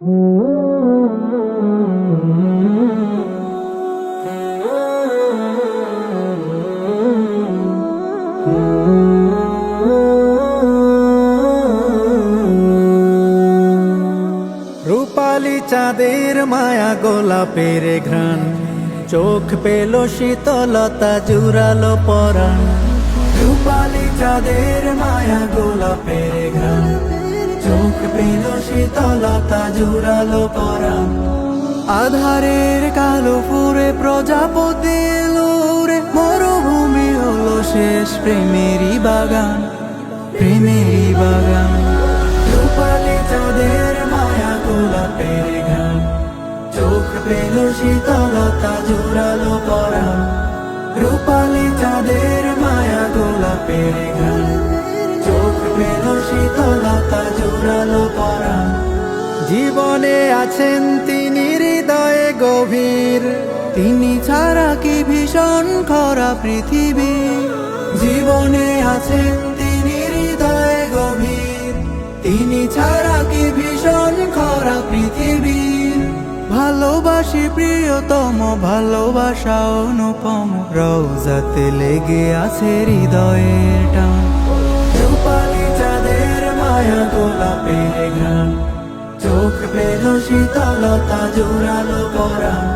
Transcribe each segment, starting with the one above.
রূপালি চাঁদের মায়া গোলাপের ঘ্রাণ। চোখ পেল শীতলতা, জুড়ালো পরাণ। রূপালি চাঁদের মায়া গোলাপের ঘ্রাণ। চোখ পেল শীতলতা জুড়ালো পরাণ আধারের কালো ফুরে প্রজাপতি এলোরে মরুভূমি হলো শেষ প্রেমেরই বাগান প্রেমেরই বাগান। রূপালি চাঁদের মায়া গোলাপের গান চোখ পেল শীতলতা, জোরালো পরাণ রূপালি চাঁদের মায়া গোলাপের গান জীবনে আছেন তিনি হৃদয়ে গভীর। তিনি ছাড়া কি ভীষণ খরা পৃথিবী? জীবনে আছেন তিনি হৃদয়ে গভীর। তিনি ছাড়া কি ভীষণ খরা পৃথিবী? ভালোবাসি প্রিয়তম, ভালোবাসা অনুপম। রোজাতে লেগে আছে হৃদয়ের টান রূপালি চাঁদের মায়া গোলাপের গান শীতলতা, জোরালো পরাণ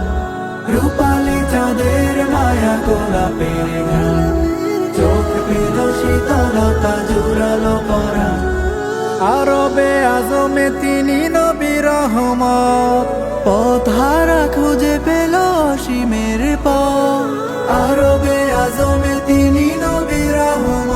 রূপালি চাঁদের মায়া গোলাপের গান চোখ পেল শীতলতা, জোরালো পরাণ আরবে আজমে তিনি নবী রহমত। পথহারা খুঁজে পেল অসীমের পথ। আরবে আজমে তিনি নবী রহমত।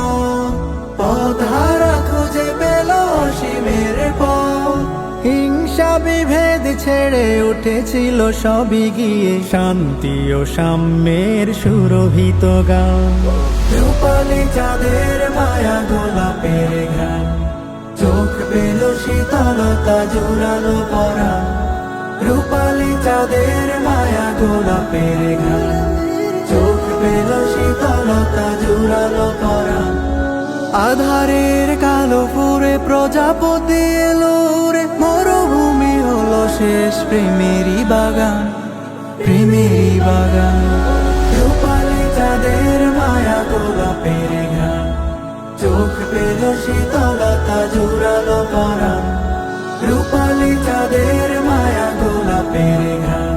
ছেড়ে উঠেছিল সবই গিয়ে। শান্তি ও সাম্যের সুরভিত গান। রূপালি চাঁদের মায়া গোলাপের ঘ্রাণ। চোখ পেল শীতলতা জোরালো পরা। রূপালি চাঁদের মায়া গোলাপের ঘ্রাণ। চোখ পেল শীতলতা জোরালো পরা। আধারের কালো ফুরে প্রজাপতি শেষ প্রেমেরই বাগান প্রেমেরই বাগান। রূপালি চাঁদের মায়া গোলাপের ঘ্রাণ, চোখ পেল শীতলতা জোরালো পরাণ। রূপালি চাঁদের মায়া গোলাপের ঘ্রাণ,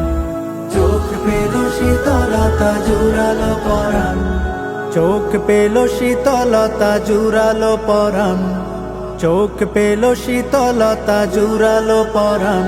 চোখ পেল শীতলতা জোরালো পরাণ। চোখ পেল শীতলতা জুরালো পরাণ, চোখ পেল শীতলতা জুরালো পরাণ।